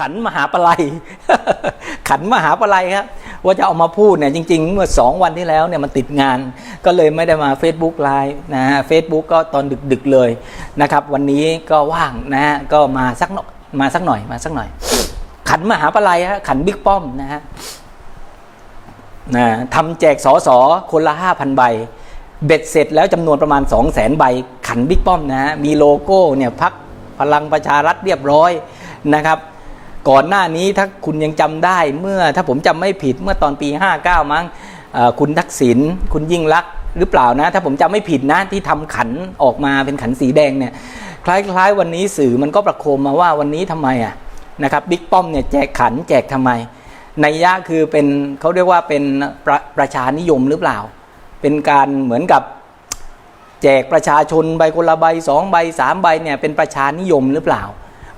ขันมหาปลัยขันมหาปลัยครับว่าจะเอามาพูดเนี่ยจริง ๆ เมื่อ 2 วันที่แล้วเนี่ยมันติดงาน ก็เลยไม่ได้มา Facebook ไลฟ์นะฮะเฟซบุ๊กก็ตอนดึกๆเลยนะครับ วันนี้ก็ว่างนะฮะก็มาสักหน่อยมาสักหน่อยมาสักหน่อย ขันมหาปลัยฮะขันบิ๊กป้อมนะฮะนะทำแจกสอสอคนละ 5,000 ใบ เบ็ดเสร็จแล้วจำนวนประมาณ 2 0 0 0 0 0ใบ ขันบิ๊กป้อมนะฮะมีโลโก้เนี่ยพักพลังประชารัฐเรียบร้อยนะครับ ก่อนหน้านี้ถ้าคุณยังจำได้เมื่อถ้าผมจำไม่ผิดเมื่อตอนปี 59 มั้งคุณทักษิณคุณยิ่งลักหรือเปล่านะ ถ้าผมจำไม่ผิดนะที่ทำขันออกมาเป็นขันสีแดงเนี่ยคล้ายๆ วันนี้สื่อมันก็ประโคมมาว่าวันนี้ทำไมอะนะครับบิ๊กป้อมเนี่ยแจกขันแจกทำไมในยะคือเป็นเขาเรียกว่าเป็นประประชานิยมหรือเปล่า เป็นการเหมือนกับแจกประชาชนใบคนละใบสองใบสามใบเนี่ยเป็นประชานิยมหรือเปล่า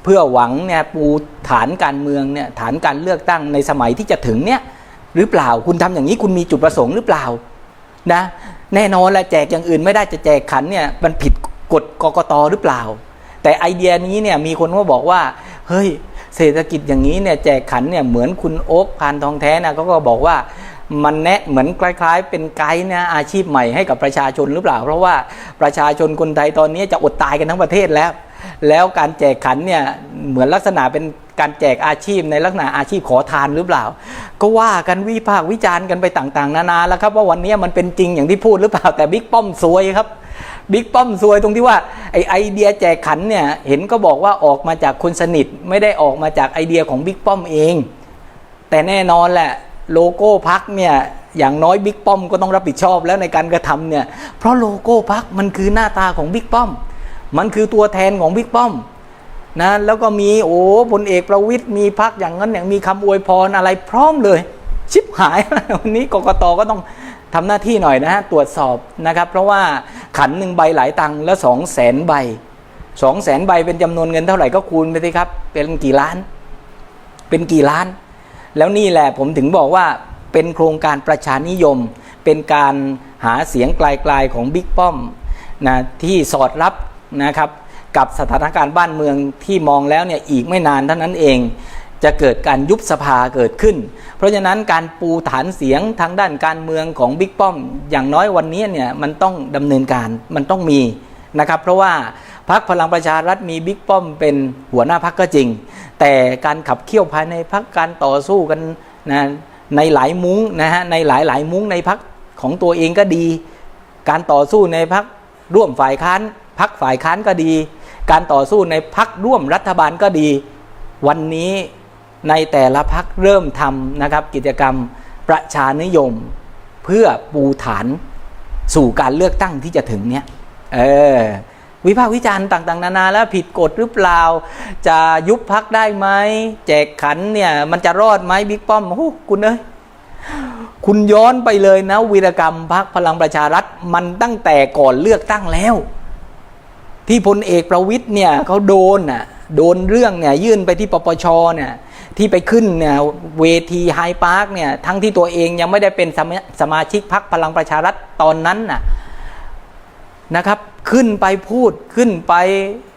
เพื่อหวังเนี่ยปูฐานการเมืองเนี่ยฐานการเลือกตั้งในสมัยที่จะถึงเนี่ยหรือเปล่าคุณทำอย่างนี้คุณมีจุดประสงค์หรือเปล่านะแน่นอนแหละแจกอย่างอื่นไม่ได้จะแจกขันเนี่ยมันผิดกฎกกตหรือเปล่า แต่ไอเดียนี้เนี่ยมีคนก็บอกว่าเฮ้ยเศรษฐกิจอย่างนี้เนี่ยแจกขันเนี่ยเหมือนคุณโอ๊คพานทองแท้นะเขาก็บอกว่ามันแนะเหมือนคล้าย ๆ เป็นไกด์นะอาชีพใหม่ให้กับประชาชนหรือเปล่า เพราะว่าประชาชนคนไทยตอนนี้จะอดตายกันทั้งประเทศแล้ว แล้วการแจกขันเนี่ยเหมือนลักษณะเป็นการแจกอาชีพในลักษณะอาชีพขอทานหรือเปล่า ก็ว่ากันวิพากษ์วิจารณ์กันไปต่างๆ นานาแล้วครับว่าวันนี้มันเป็นจริงอย่างที่พูดหรือเปล่าแต่บิ๊กป้อมซวยครับบิ๊กป้อมซวยตรงที่ว่าไอไอเดียแจกขันเนี่ยเห็นก็บอกว่าออกมาจากคนสนิทไม่ได้ออกมาจากไอเดียของบิ๊กป้อมเอง แต่แน่นอนแหละโลโก้พักเนี่ยอย่างน้อยบิ๊กป้อมก็ต้องรับผิดชอบแล้วในการกระทำเนี่ยเพราะโลโก้พักมันคือหน้าตาของบิ๊กป้อม มันคือตัวแทนของบิ๊กป้อมนะแล้วก็มีโอ้พลเอกประวิตยมีพักอย่างนั้นอย่างมีคำอวยพรอะไรพร้อมเลย ชิบหายวันนี้กกตก็ต้องทำหน้าที่หน่อยนะฮะตรวจสอบนะครับ เพราะว่าขันหนึ่งใบหลายตังค์แล้วสองแสนใบสองแสนใบเป็นจำนวนเงินเท่าไหร่ก็คูณไปสิครับ เป็นกี่ล้าน เป็นกี่ล้าน แล้วนี่แหละผมถึงบอกว่าเป็นโครงการประชานิยม เป็นการหาเสียงไกลๆของบิ๊กป้อมนะที่สอดรับ นะครับกับสถานการณ์บ้านเมืองที่มองแล้วเนี่ยอีกไม่นานเท่านั้นเอง จะเกิดการยุบสภาเกิดขึ้น เพราะฉะนั้นการปูฐานเสียงทางด้านการเมืองของบิ๊กป้อม อย่างน้อยวันนี้เนี่ยมันต้องดำเนินการมันต้องมีนะครับ เพราะว่าพักพลังประชารัฐมีบิ๊กป้อมเป็นหัวหน้าพักก็จริง แต่การขับเคี่ยวภายในพักการต่อสู้กันนะในหลายมุ้งนะฮะในหลายหลายมุ้งในพักของตัวเองก็ดี การต่อสู้ในพักร่วมฝ่ายค้าน พักฝ่ายค้านก็ดี การต่อสู้ในพักร่วมรัฐบาลก็ดี วันนี้ในแต่ละพักเริ่มทำนะครับกิจกรรมประชานิยม เพื่อปูฐานสู่การเลือกตั้งที่จะถึงเนี่ยเออวิพากษ์วิจารณ์ต่างๆ นานาแล้วผิดกฎหรือเปล่า จะยุบพักได้ไหมแจกขันเนี่ยมันจะรอดไหมบิ๊กป้อมโอ้โหคุณเอ้ยคุณย้อนไปเลยนะวีรกรรมพักพลังประชารัฐมันตั้งแต่ก่อนเลือกตั้งแล้ว ที่พลเอกประวิทย์เนี่ยเขาโดนน่ะโดนเรื่องเนี่ยยื่นไปที่ปปชเนี่ยที่ไปขึ้นเนี่ยเวทีไฮพาร์คเนี่ยทั้งที่ตัวเองยังไม่ได้เป็นสมาสมาชิกพักพลังประชารัฐตอนนั้นน่ะนะครับขึ้นไปพูดขึ้นไป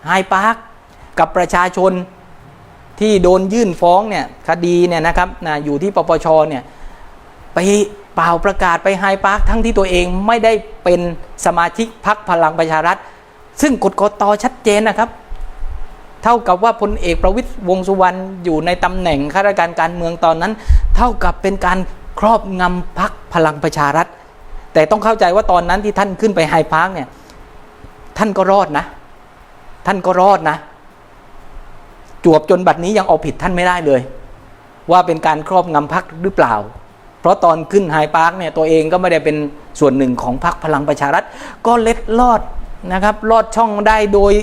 ไฮพาร์คกับประชาชนที่โดนยื่นฟ้องเนี่ยคดีเนี่ยนะครับนะอยู่ที่ปปชเนี่ยไปเป่าประกาศไปไฮพาร์คทั้งที่ตัวเองไม่ได้เป็นสมาชิกพักพลังประชารัฐ ซึ่งกฎกตชัดเจนนะครับ เท่ากับว่าพลเอกประวิตยวงสุวรรณอยู่ในตำแหน่งข้าราชการการเมืองตอนนั้น เท่ากับเป็นการครอบงำพักพลังประชารัฐ แต่ต้องเข้าใจว่าตอนนั้นที่ท่านขึ้นไปไฮพาร์คเนี่ยท่านก็รอดนะ ท่านก็รอดนะ จวบจนบัดนี้ยังเอาผิดท่านไม่ได้เลย ว่าเป็นการครอบงำพักหรือเปล่า เพราะตอนขึ้นไฮพาร์คเนี่ยตัวเองก็ไม่ได้เป็นส่วนหนึ่งของพรรคพลังประชารัฐ ก็เล็ดลอด นะครับลอดช่องได้โดย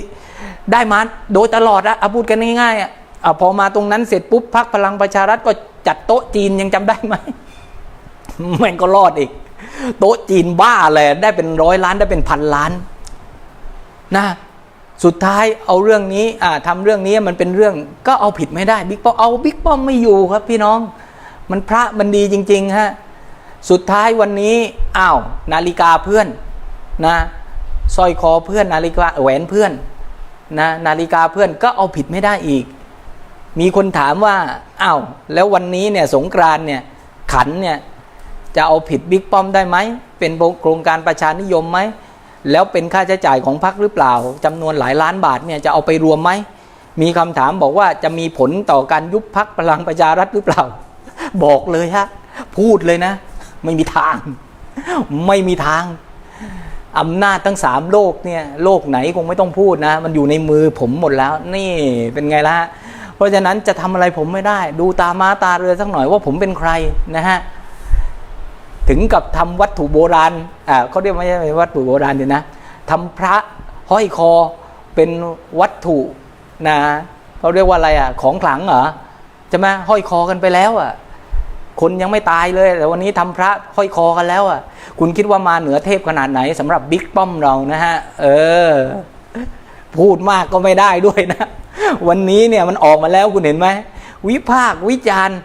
ได้มาโดยตลอดอะเอาพูดกันง่ายๆอะอะพอมาตรงนั้นเสร็จปุ๊บพรรคพลังประชารัฐก็จัดโต๊ะจีนยังจำได้ไหมแม่งก็รอดอีก โต๊ะจีนบ้าเลยได้เป็นร้อยล้านได้เป็นพันล้านนะสุดท้ายเอาเรื่องนี้อ่าทำเรื่องนี้มันเป็นเรื่องก็เอาผิดไม่ได้บิ๊กป้อมเอาบิ๊กป้อมไม่อยู่ครับพี่น้อง มันพระมันดีจริงๆฮะสุดท้ายวันนี้อ้าวนาฬิกาเพื่อนนะ สร้อยคอเพื่อนนาฬิกาแหวนเพื่อนนะนาฬิกาเพื่อนก็เอาผิดไม่ได้อีก มีคนถามว่าอ้าวแล้ววันนี้เนี่ยสงกรานเนี่ยขันเนี่ยจะเอาผิดบิ๊กป้อมได้ไหมเป็นโครงการประชานิยมไหมแล้วเป็นค่าใช้จ่ายของพรรคหรือเปล่าจำนวนหลายล้านบาทเนี่ยจะเอาไปรวมไหมมีคำถามบอกว่าจะมีผลต่อการยุบพักพลังประชารัฐหรือเปล่า บอกเลยฮะ พูดเลยนะ ไม่มีทาง ไม่มีทาง อำนาจทั้งสามโลกเนี่ยโลกไหนคงไม่ต้องพูดนะ มันอยู่ในมือผมหมดแล้ว นี่เป็นไงล่ะเพราะฉะนั้นจะทำอะไรผมไม่ได้ ดูตามาตาเรือสักหน่อยว่าผมเป็นใครนะฮะถึงกับทำวัตถุโบราณอ่าเขาเรียกไม่ใช่วัตถุโบราณเดียนะทำพระห้อยคอเป็นวัตถุนะเขาเรียกว่าอะไรอะของขลังเหรอจะมาห้อยคอกันไปแล้วอะ คนยังไม่ตายเลย แต่วันนี้ทำพระห้อยคอกันแล้วอะ คุณคิดว่ามาเหนือเทพขนาดไหนสำหรับบิ๊กป้อมเรานะฮะ เออ พูดมากก็ไม่ได้ด้วยนะ วันนี้เนี่ยมันออกมาแล้วคุณเห็นไหมวิพากวิจารณ์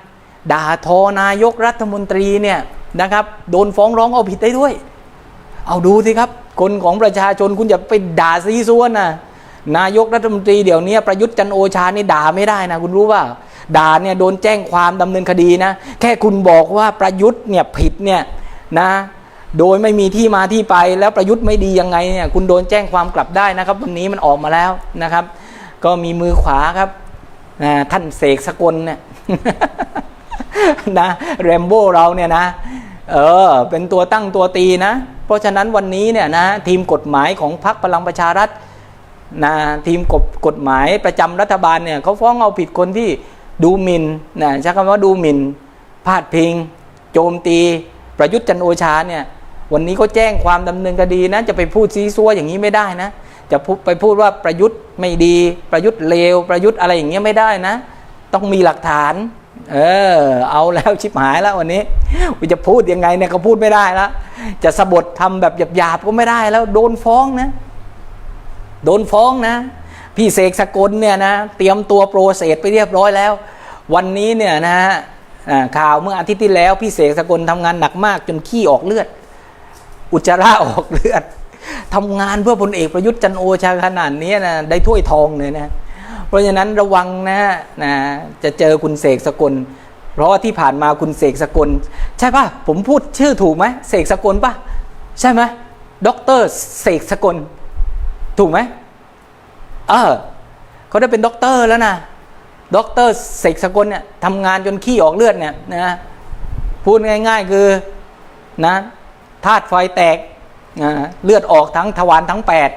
ด่าทอนายกรัฐมนตรีเนี่ยนะครับ โดนฟ้องร้องเอาผิดได้ด้วย เอาดูสิครับ คนของประชาชนคุณอย่าไปด่าซีซัวนะ นายกรัฐมนตรีเดี๋ยวนี้ประยุทธ์จันโอชานี่ด่าไม่ได้นะคุณรู้ว่าด่าเนี่ยโดนแจ้งความดำเนินคดีนะ แค่คุณบอกว่าประยุทธ์เนี่ยผิดเนี่ยนะโดยไม่มีที่มาที่ไปแล้วประยุทธ์ไม่ดียังไงเนี่ยคุณโดนแจ้งความกลับได้นะครับ วันนี้มันออกมาแล้วนะครับ ก็มีมือขวาครับนะท่านเสกสกลเนี่ยนะแรมโบ้เราเนี่ยนะเออเป็นตัวตั้งตัวตีนะ เพราะฉะนั้นวันนี้เนี่ยนะทีมกฎหมายของพรรคพลังประชารัฐ นะทีมกฎกฎหมายประจำรัฐบาลเนี่ยเขาฟ้องเอาผิดคนที่ดูหมินนะใช้คำว่าดูหมินพาดพิง โจมตีประยุทธ์จันโอชาเนี่ยวันนี้ก็แจ้งความดำเนินคดีนะจะไปพูดซีซัวอย่างนี้ไม่ได้นะ จะไปพูดว่าประยุทธ์ไม่ดีประยุทธ์เลวประยุทธ์อะไรอย่างเงี้ยไม่ได้นะ ต้องมีหลักฐานเออเอาแล้วชิบหายแล้ววันนี้จะพูดยังไงเนี่ยก็พูดไม่ได้แล้วจะสะบดทำแบบหยาบๆก็ไม่ได้แล้วโดนฟ้องนะ โดนฟ้องนะ พี่เสกสกลเนี่ยนะเตรียมตัวโปรเซสไปเรียบร้อยแล้ว วันนี้เนี่ยนะฮะข่าวเมื่ออาทิตย์ที่แล้ว พี่เสกสกลทำงานหนักมากจนขี้ออกเลือด อุจจาระออกเลือดทำงานเพื่อพลเอกประยุทธ์จันโอชาขนาดนี้นะได้ถ้วยทองเลยนะเพราะฉะนั้นระวังนะนะจะเจอคุณเสกสกลเพราะว่าที่ผ่านมาคุณเสกสกล ใช่ป่ะผมพูดชื่อถูกไหมเสกสกลป่ะใช่ไหมด็อกเตอร์เสกสกล ถูกไหมเออเขาได้เป็นด็อกเตอร์แล้วนะด็อกเตอร์เสกสกลเนี่ยทำงานจนขี้ออกเลือดเนี่ยนะพูดง่าย ๆคือนะธาตุไฟแตกเลือดออกทั้งทวารทั้งแปด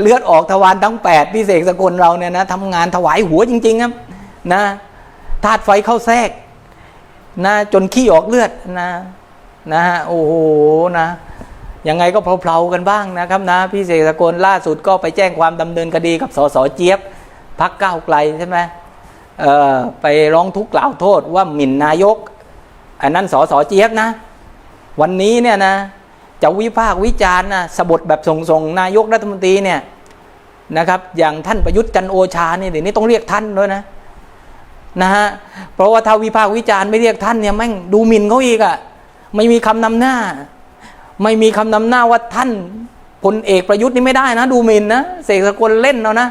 เลือดออกทวารทั้งแปดพี่เสกสกลเราเนี่ยนะทำงานถวายหัวจริง ๆ ครับ นะธาตุไฟเข้าแทรกนะจนขี้ออกเลือดนะนะฮะโอ้โหนะ ยังไงก็เพลาๆกันบ้างนะครับนะพี่เสกสกลล่าสุดก็ไปแจ้งความดำเนินคดีกับสสเจี๊ยบพักก้าวไกลใช่ไหมไปร้องทุกข์กล่าวโทษว่าหมิ่นนายก อันนั้นสสเจี๊ยบนะ วันนี้เนี่ยนะจะวิพากษ์วิจารณ์นะสบทแบบส่งๆนายกรัฐมนตรีเนี่ยนะครับอย่างท่านประยุทธ์จันโอชาเนี่ยเดี๋ยวนี้ต้องเรียกท่านด้วยนะนะฮะเพราะว่าถ้าวิพากษ์วิจารณ์ไม่เรียกท่านเนี่ยแม่งดูหมิ่นเขาอีกอะ่ะไม่มีคำนำหน้า ไม่มีคำนำหน้าว่าท่านพลเอกประยุทธ์นี่ไม่ได้นะ ดูหมินนะเสกสกลเล่นเอานะ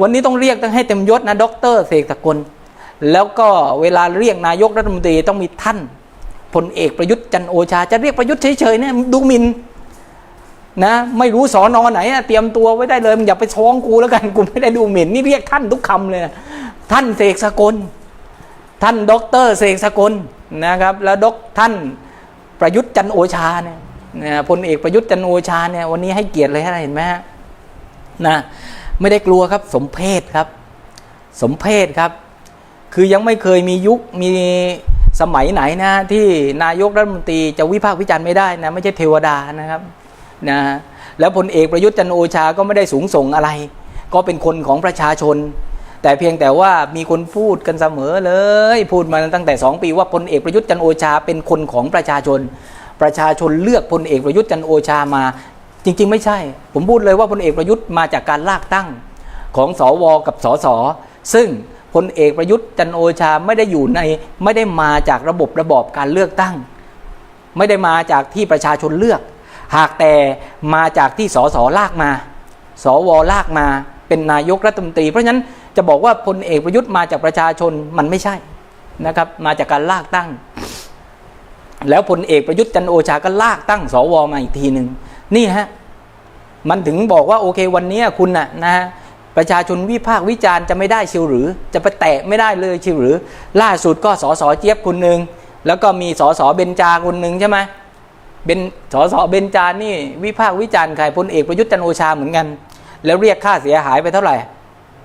วันนี้ต้องเรียกต้องให้เต็มยศนะด็อกเตอร์เสกสกล แล้วก็เวลาเรียกนายกรัฐมนตรีต้องมีท่านพลเอกประยุทธ์จันโอชา จะเรียกประยุทธ์เฉยๆเนี่ยดูหมินนะ ไม่รู้สอนอไหนเตรียมตัวไว้ได้เลยมึงอย่าไปช้องกูแล้วกันกูไม่ได้ดูหมิ่นนี่เรียกท่านทุกคำเลยนะท่านเสกสกล ท่านด็อกเตอร์เสกสกลนะครับ แล้วดกท่านประยุทธ์จันโอชาเนี่ย พลเอกประยุทธ์จันโอชาเนี่ยวันนี้ให้เกียรติเลยฮะเห็นไหมฮะนะไม่ได้กลัวครับสมเพศครับ สมเพศครับ คือยังไม่เคยมียุคมีสมัยไหนนะที่นายกรัฐมนตรีจะวิพากษ์วิจารณ์ไม่ได้นะไม่ใช่เทวดานะครับนะแล้วพลเอกประยุทธ์จันโอชาก็ไม่ได้สูงส่งอะไร ก็เป็นคนของประชาชน แต่เพียงแต่ว่ามีคนพูดกันเสมอเลย พูดมาตั้งแต่ 2 ปีว่าพลเอกประยุทธ์จันโอชาเป็นคนของประชาชน ประชาชนเลือกพลเอกประยุทธ์จันโอชามา จริง ๆ ไม่ใช่ ผมพูดเลยว่าพลเอกประยุทธ์มาจากการลากตั้งของสวกับสสซึ่งพลเอกประยุทธ์จันโอชาไม่ได้อยู่ในไม่ได้มาจากระบบระบอบการเลือกตั้ง ไม่ได้มาจากที่ประชาชนเลือก หากแต่มาจากที่สสลากมา สวลากมาเป็นนายกรัฐมนตรี เพราะฉะนั้นจะบอกว่าพลเอกประยุทธ์มาจากประชาชนมันไม่ใช่นะครับ มาจากการลากตั้ง แล้วพลเอกประยุทธ์จันโอชาก็ลากตั้งสวมาอีกทีหนึ่งนี่ฮะมันถึงบอกว่าโอเควันนี้คุณน่ะนะฮะประชาชนวิพากษ์วิจารณ์จะไม่ได้ชิวหรือ จะไปแตะไม่ได้เลยชิวหรือ ล่าสุดก็สสเจี๊ยบคนหนึ่งแล้วก็มีสสเบญจาคนหนึ่งใช่ไหมเบนสสเบญจานี่วิพากษ์วิจารณ์ใครพลเอกประยุทธ์จันโอชาเหมือนกัน แล้วเรียกค่าเสียหายไปเท่าไหร่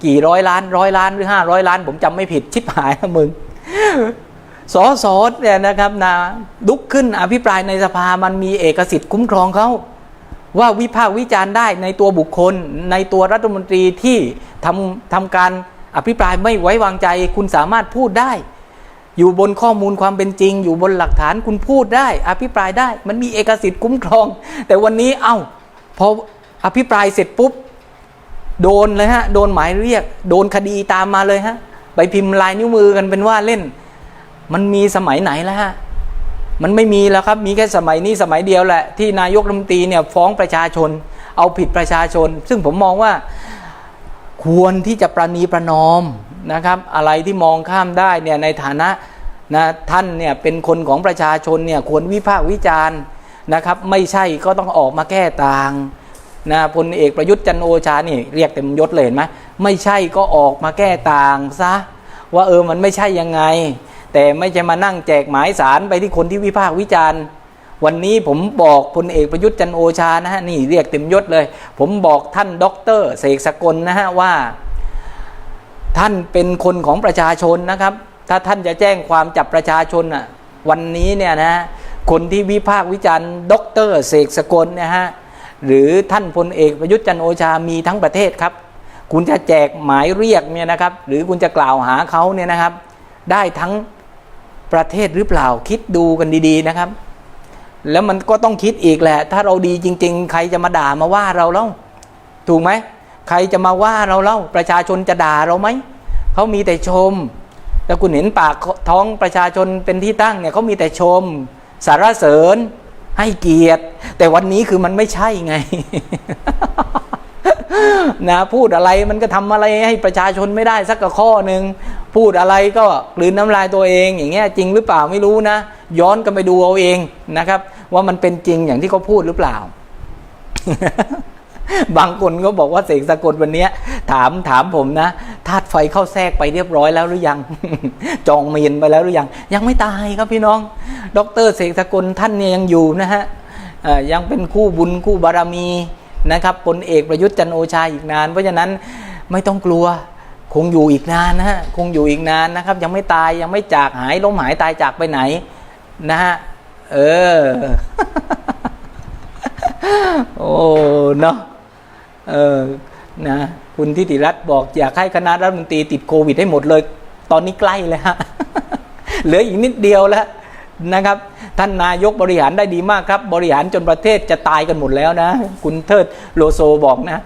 กี่ร้อยล้านร้อยล้านหรือห้าร้อยล้าน ผมจำไม่ผิดชิบหายนะมึง สอสอเนี่ยนะครับนะลุกขึ้นอภิปรายในสภามันมีเอกสิทธิ์คุ้มครองเขาว่าวิพากษ์วิจารณ์ได้ในตัวบุคคล ในตัวรัฐมนตรีที่ทำทำการอภิปรายไม่ไว้วางใจ คุณสามารถพูดได้ อยู่บนข้อมูลความเป็นจริง อยู่บนหลักฐานคุณพูดได้ อภิปรายได้ มันมีเอกสิทธิ์คุ้มครอง แต่วันนี้เอ้าพออภิปรายเสร็จปุ๊บโดนเลยฮะ โดนหมายเรียก โดนคดีตามมาเลยฮะ ไปพิมพ์ลายนิ้วมือกันเป็นว่าเล่น มันมีสมัยไหนแล้วฮะมันไม่มีแล้วครับ มีแค่สมัยนี้สมัยเดียวแหละ ที่นายกรัฐมนตรีเนี่ยฟ้องประชาชน เอาผิดประชาชน ซึ่งผมมองว่าควรที่จะประนีประนอมนะครับ อะไรที่มองข้ามได้เนี่ยในฐานะนะท่านเนี่ยเป็นคนของประชาชนเนี่ยควรวิพากษ์วิจารณ์นะครับ ไม่ใช่ก็ต้องออกมาแก้ต่างนะพลเอกประยุทธ์จันโอชานี่เรียกเต็มยศเลยเห็นไหมไม่ใช่ก็ออกมาแก้ต่างซะว่าเออมันไม่ใช่ยังไง แต่ไม่ใช่มานั่งแจกหมายสารไปที่คนที่วิพากษ์วิจารณ์ วันนี้ผมบอกพลเอกประยุทธ์จันโอชานะฮะนี่เรียกเต็มยศเลย ผมบอกท่านด็อกเตอร์เสกสกลนะฮะว่า ท่านเป็นคนของประชาชนนะครับ ถ้าท่านจะแจ้งความจับประชาชนอะวันนี้เนี่ยนะคนที่วิพากษ์วิจารณ์ด็อกเตอร์เสกสกลนี่ยฮะหรือท่านพลเอกประยุทธ์จันโอชามีทั้งประเทศครับ คุณจะแจกหมายเรียกเนี่ยนะครับ หรือคุณจะกล่าวหาเขาเนี่ยนะครับ ได้ทั้ง ประเทศหรือเปล่าคิดดูกันดีๆนะครับ แล้วมันก็ต้องคิดอีกแหละ ถ้าเราดีจริง ๆ ใครจะมาด่ามาว่าเราเล่าถูกไหมใครจะมาว่าเราเล่าประชาชนจะด่าเราไหมเขามีแต่ชมแล้วคุณเห็นปากท้องประชาชนเป็นที่ตั้งเนี่ยเขามีแต่ชม สารเสริญ ให้เกียรติ แต่วันนี้คือมันไม่ใช่ไงนะพูดอะไรมันก็ทำอะไรให้ประชาชนไม่ได้สักข้อหนึ่ง พูดอะไรก็กลืนน้ำลายตัวเองอย่างเงี้ยจริงหรือเปล่าไม่รู้นะ ย้อนกันไปดูเอาเองนะครับ ว่ามันเป็นจริงอย่างที่เขาพูดหรือเปล่า บางคนก็บอกว่าเสกสะกลวันเนี้ยถามถามผมนะธาตุไฟเข้าแทรกไปเรียบร้อยแล้วหรือยัง จองเมียนไปแล้วหรือยัง ยังไม่ตายครับพี่น้อง ดรเสกสกลท่านเนี่ยยังอยู่นะฮะยังเป็นคู่บุญคู่บารมีนะครับพลเอกประยุทธ์จันโอชาอีกนาน เพราะฉะนั้นไม่ต้องกลัว คงอยู่อีกนานนะฮะคงอยู่อีกนานนะครับ ยังไม่ตายยังไม่จากหายล้มหายตายจากไปไหนนะฮะเออโอ้เนาะเออนะคุณทิติรัตน์บอกอยากให้คณะรัฐมนตรีติดโควิดให้หมดเลย ตอนนี้ใกล้แล้วฮะเหลืออีกนิดเดียวแล้วนะครับ ท่านนายกบริหารได้ดีมากครับ บริหารจนประเทศจะตายกันหมดแล้วนะ คุณเทิดโลโซบอกนะ